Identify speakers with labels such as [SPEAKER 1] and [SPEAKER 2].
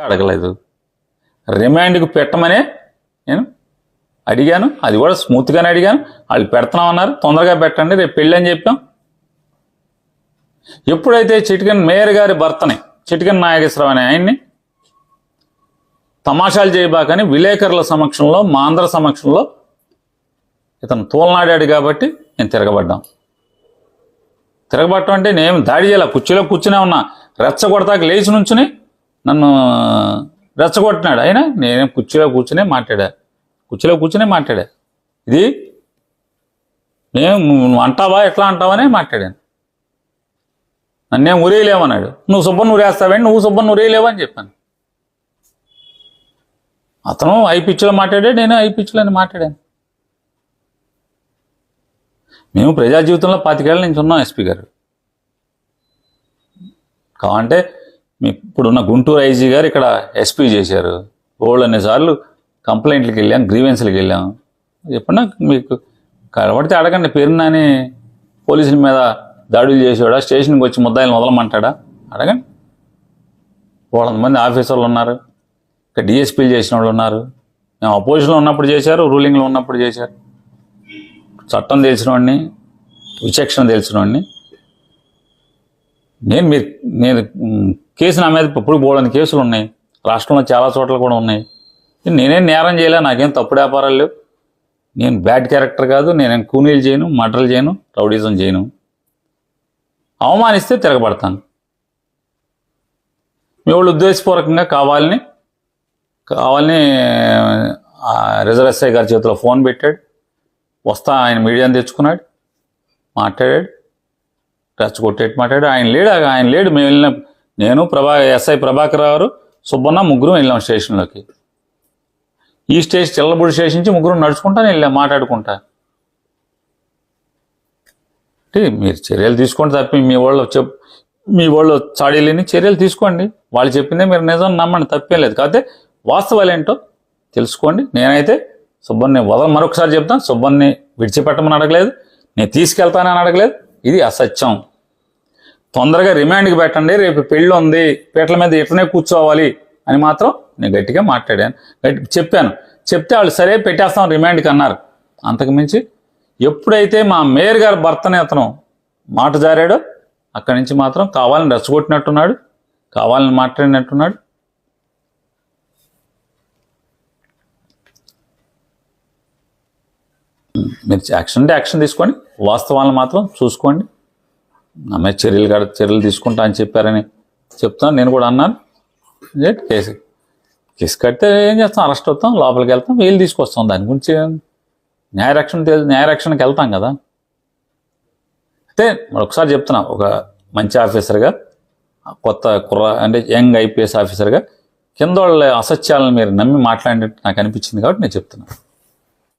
[SPEAKER 1] అడగలేదు. రిమాండ్కి పెట్టమనే నేను అడిగాను. అది కూడా స్మూత్గానే అడిగాను. వాళ్ళు పెడుతున్నామన్నారు తొందరగా పెట్టండి. రేపు పెళ్ళి అని చెప్పాం. ఎప్పుడైతే చిటికన్ మేయర్ గారి భర్తని చిటికన్ నాగేశ్వరరావు అనే ఆయన్ని తమాషాలు చేయబాకని విలేకరుల సమక్షంలో మాంధ్ర సమక్షంలో ఇతను తోలనాడాడు కాబట్టి నేను తిరగబడ్డాం. తిరగబట్టం అంటే నేను దాడి చేయాల? కుర్చీలో కూర్చునే ఉన్నా. రెచ్చగొడతాకి లేచి నుంచుని నన్ను రెచ్చగొట్టినాడు. అయినా నేను కుర్చీలో కూర్చునే మాట్లాడా? కుర్చీలో కూర్చునే మాట్లాడా? ఇది నేను నువ్వు అంటావా? ఎట్లా అంటావనే మాట్లాడాను. నన్నేం ఉరేయలేమన్నాడు నువ్వు సుబ్బన్ ఉరేస్తావేంటి నువ్వు సుబ్బన్ ఉరేయలేవు అని చెప్పాను. అతను ఐ పిచ్చిలో మాట్లాడాడు నేను ఐ పిచ్చిలో అని మాట్లాడాను. మేము ప్రజా జీవితంలో పాతికేళ్ళ నుంచి ఉన్నాం ఎస్పీ గారు. కావంటే ఇప్పుడున్న గుంటూరు ఐజీ గారు ఇక్కడ ఎస్పీ చేశారు. ఓళ్ళు అనేసార్లు కంప్లైంట్లకు వెళ్ళాం గ్రీవెన్స్లకు వెళ్ళాం. ఎప్పుడన్నా మీకు కలబడితే అడగండి పెరినాని పోలీసుల మీద దాడులు చేసేవాడా స్టేషన్కి వచ్చి ముద్దాయిలు మొదలమంటాడా? అడగండి. వాళ్ళ మంది ఆఫీసర్లు ఉన్నారు ఇక్కడ డిఎస్పీలు చేసిన వాళ్ళు ఉన్నారు. మేము అపోజిషన్లో ఉన్నప్పుడు చేశారు రూలింగ్లో ఉన్నప్పుడు చేశారు. చట్టం తెలిసిన వాడిని విచక్షణ తెలిసిన వాడిని నేను మీరు నేను కేసు నా మీద ఇప్పుడు బోలని కేసులు ఉన్నాయి. రాష్ట్రంలో చాలా చోట్ల కూడా ఉన్నాయి. నేనేం నేరం చేయలే నాకేం తప్పుడు వ్యాపారాలు లేవు. నేను బ్యాడ్ క్యారెక్టర్ కాదు నేను కూనీలు చేయను మటర్లు చేయను రౌడీజం చేయను. అవమానిస్తే తిరగబడతాను. మీ వాళ్ళు ఉద్దేశపూర్వకంగా కావాలని కావాలని రిజర్వ్ ఎస్ఐ గారి చేతిలో ఫోన్ పెట్టాడు. వస్తా ఆయన మీడియాని తెచ్చుకున్నాడు. మాట్లాడాడు. రెచ్చగొట్టేట్టు మాట్లాడాడు ఆయన లేడు ఆయన లేడు. మేము వెళ్ళిన. నేను ప్రభా ఎస్ఐ ప్రభాకర్ గారు సుబ్బన్న ముగ్గురు వెళ్ళాం స్టేషన్లోకి. ఈ స్టేషన్ చిల్లబుడి స్టేషన్ నుంచి ముగ్గురు నడుచుకుంటాను వెళ్ళాం మాట్లాడుకుంటా. అంటే మీరు చర్యలు తీసుకోండి తప్పి మీ వాళ్ళు చెప్ మీ వాళ్ళు చాడీలేని చర్యలు తీసుకోండి. వాళ్ళు చెప్పిందే మీరు నిజం నమ్మండి తప్పేం లేదు. కాకపోతే వాస్తవాలు ఏంటో తెలుసుకోండి. నేనైతే సుబ్బన్ని వదల మరొకసారి చెప్తాను. సుబ్బన్ని విడిచిపెట్టమని అడగలేదు. నేను తీసుకెళ్తానని అడగలేదు. ఇది అసత్యం. తొందరగా రిమాండ్కి పెట్టండి రేపు పెళ్ళి ఉంది పీటల మీద ఇట్లనే కూర్చోవాలి అని మాత్రం నేను గట్టిగా మాట్లాడాను. గట్టి చెప్పాను. చెప్తే వాళ్ళు సరే పెట్టేస్తాం రిమాండ్కి అన్నారు. అంతకుమించి ఎప్పుడైతే మా మేయర్ గారి భర్తనే అతను మాట జారాడో అక్కడి నుంచి మాత్రం కావాలని రెచ్చగొట్టినట్టున్నాడు కావాలని మాట్లాడినట్టున్నాడు మీరు యాక్షన్ అంటే యాక్షన్ తీసుకోండి. వాస్తవాలను మాత్రం చూసుకోండి. అమ్మాయి చర్యలు కాడ చర్యలు తీసుకుంటా అని చెప్పారని చెప్తాను నేను కూడా అన్నాను. కేసు కేసు కడితే ఏం చేస్తాం? అరెస్ట్ అవుతాం లోపలికి వెళ్తాం వీళ్ళు తీసుకొస్తాం. దాని గురించి న్యాయరక్షణ న్యాయరక్షణకి వెళ్తాం కదా. అయితే మరి ఒకసారి చెప్తున్నా ఒక మంచి ఆఫీసర్గా కొత్త కుర్ర అంటే యంగ్ ఐపీఎస్ ఆఫీసర్గా కింద వాళ్ళ అసత్యాలను మీరు నమ్మి మాట్లాడినట్టు నాకు అనిపించింది కాబట్టి నేను చెప్తున్నాను